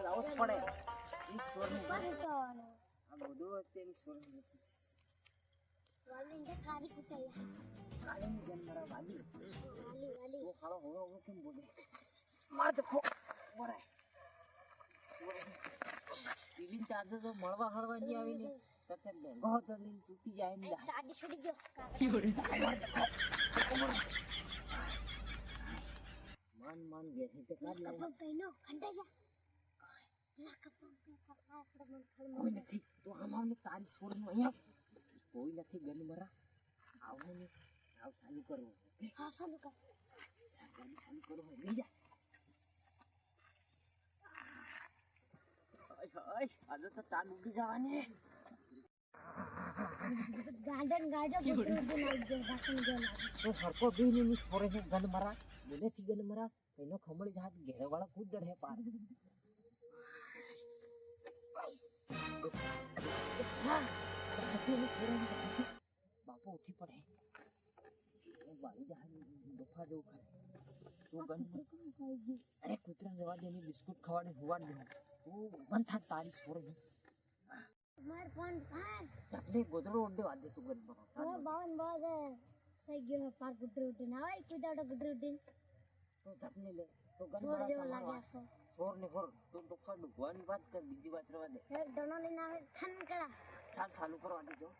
રાવસ પડે એ સ્વર આ બધું અત્યારની સ્વર વાલી કારી કુતલા કાલી ની જેમ મારા વાલી વાલી વાલી ઓ ખારો હોવે ઓ કેમ બોલે માર તો ખો બરાય દિલીન તાજો તો મળવા હળવા ની આવી ને તતે ગો તો દિલ તૂટી જાય ને દાડી છોડી દો કાકી બોલે માન માન છે તે કાઢ લે કપમ કઈનો ખંડા જા પેલા કપમ કે આપણે મન ખડ કોઈ નથી. તો આમ આવને તારી છોડનું અહીંયા કોઈ નથી. ગન મરા. આવો ને આવ ચાલુ કરો. હા ચાલુ કર. ચાલ ચાલુ કરો. લઈ જા. આજે તો તાન ઉડી જવાની. ગાર્ડન ગાર્ડન તો હરકો બીની ની સોરે ગન મરા. બોલે થી ગન મરા એનો ખમળી જાત ઘેર વાળા ખુદ ડર હે પાર. બાપુ ઉઠી પડે. હું બાળી જહાજ દફા જેવું ખાય તું ગન અરે કૂતરા જવા દે એની બિસ્કુટ ખવાડે હુવાડ દે. તું મન થાક તારી સોરે. છે માર ફોન ફાન ચકલી ગોદડો ઓડે વાદે તું ગન ઓ બાવન બાદ सही है पर गुड रूटीन आवे की दाडो गुड रूटीन तो सपने ले तो गन सोर जेव लागे आखो सोर ने कर तो डॉक्टर नु गन बात कर बीजी बात रवा दे। एक डनो ने नावे ठन करा। चाल चालू करवा दीजो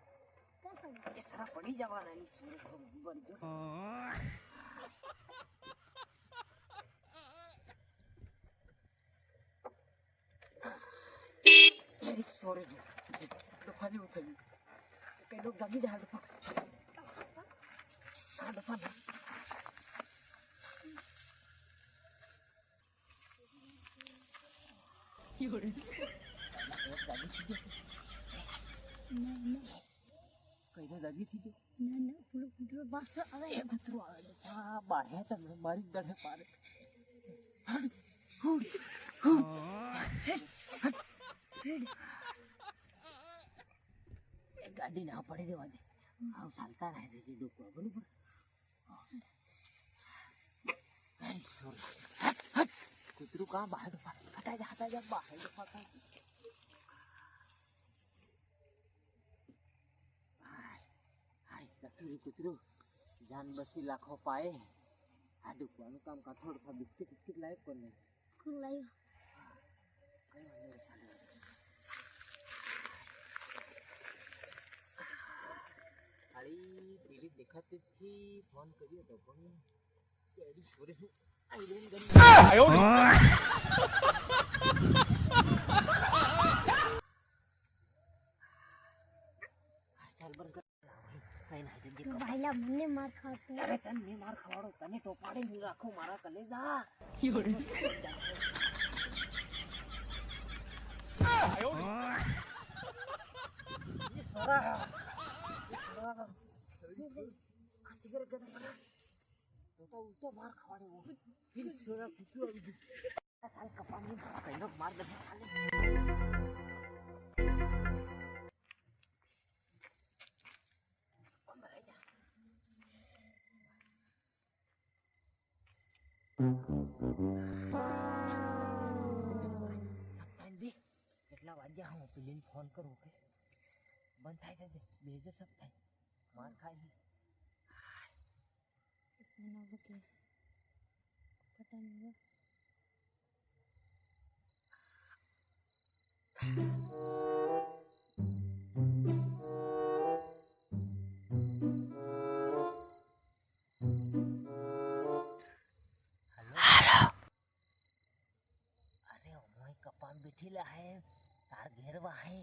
ये सारा पड़ी जावा ना इस सूरज को भर जो। सोरे जो। तो खाली उठली कई लोग दादी जहाँ જાય ડોફા હા ડોફા ના કઈ જાગી થઈ જો ના ના પૂરો ગુટુ પાછો આવે એ કૂતરું આવે છે હા બાહે તમને મારી દડે પાડે હડ, હુડ, ગાડી ના પડી દેવા દે આવ ચાલતા રહે છે ડોકવા બરોબર? કૂતરું કાં બહાર હટા જા હટા જા બહાર હાય કૂતરું કૂતરું. જાન બસી લાખો પાએ આ ડૂબવાનું કામ કાથોડ થા બિસ્કિટ બિસ્કિટ લાયક કોને? કોણ લાવ્યો કઈ વાંધો નહીં ચાલે ખાલી પેલી દેખાતી થી ફોન કર્યો હતો પણ કેડી છોરે હું આઈ રેન ગન ચાલ બંધ કર. કઈ ના જલ્દી તો ભાઈલા મને માર ખાતો અરે તને માર ખવાડો તને ટોપાડી રાખો મારા કલેજા. સિગરેટ જતા મને કેટલા વાગ્યા હું પેલીને ફોન કરું કે બંધ થાય છે બે હજાર સબ માર ખાઈ. ಅನ್ನೋದಕ್ಕೆ ಪಟ್ಟಣಿಗೆ બેઠેલા હે તાર ઘેરવા હે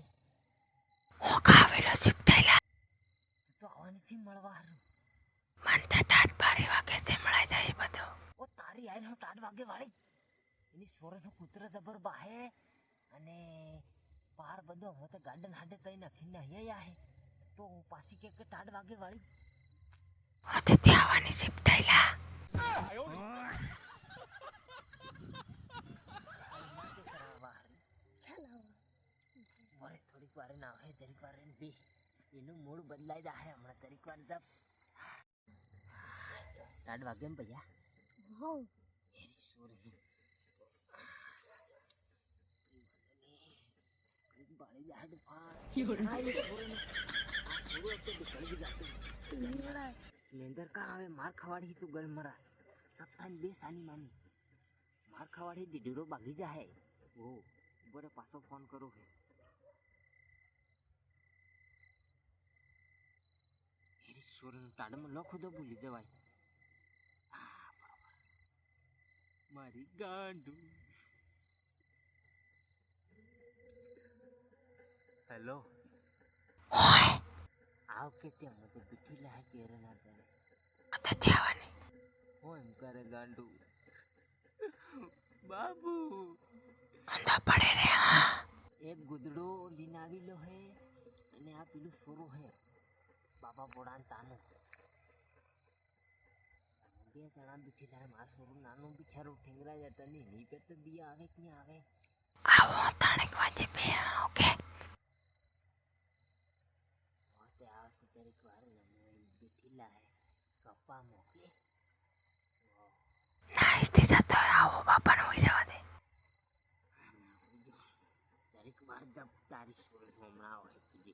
હોકાવેલો સિપટેલા તો આવવાની થી મળવા હારું મન તટા બારે વાગે મળાઈ જાય બધો. ઓ તારી આઈને હું તાડ વાગે વાળી. એની સોરનો કૂતરો જબર બાહે. અને પાર બધો હું તો ગાર્ડન હાડે તઈ નાખીને અહીંયા આહે. તો હું પાછી કે કે ટાઢ વાગે વાળી. હોતે ત્યાં આવવાની સિપટાઈલા થોડીક વાર ના હોય જરીક વાર બી એનું મૂળ બદલાઈ જાય હમણાં તરીક વાર જપ साठ भाग गए भैया लेंदर का मार खवाड़ी तू गल मरा बेसानी मानी मार बागी जा है वो बड़े पासो फ़ोन करो है हेरी सोरन टाडम लखो दो भूली दे મારી ગાંડુ. હેલો. આવ કે તે મને બીઠી લાહે કેરે ના કરે કથા આવવાની? હો એમ કરે ગાંડુ. બાબુ. અંધા પડે રે હા. એક ગુદડો લીને આવી લો હે અને આ પેલું સોરું હે. બાબા બોડાન તાનું. पिया चढ़ा बिठे जाए मासूर नानो भी छरो ठिंगरा जाता तो नहीं नहीं पे तो दिया आवे कि आवे। आओ ताने को आज पे ओके? ओते आओ तो तेरे को हर नमो बिठीला है कप्पा मोके। नाइस दिसा तो आओ बापा नो ही जावा दे। तेरे को बार जब तारी सुरे घूमना हो है तुझे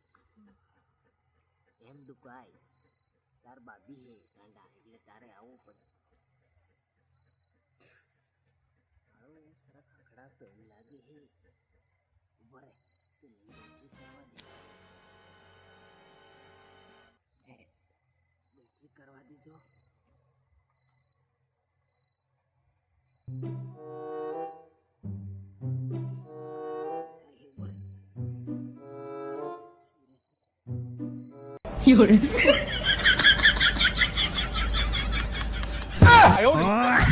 एम दुकाई तार बाबी है गांडा। का पेड़ लागे है वह बेटी करवा दे बेटी करवा दीजो 有人。哎呦！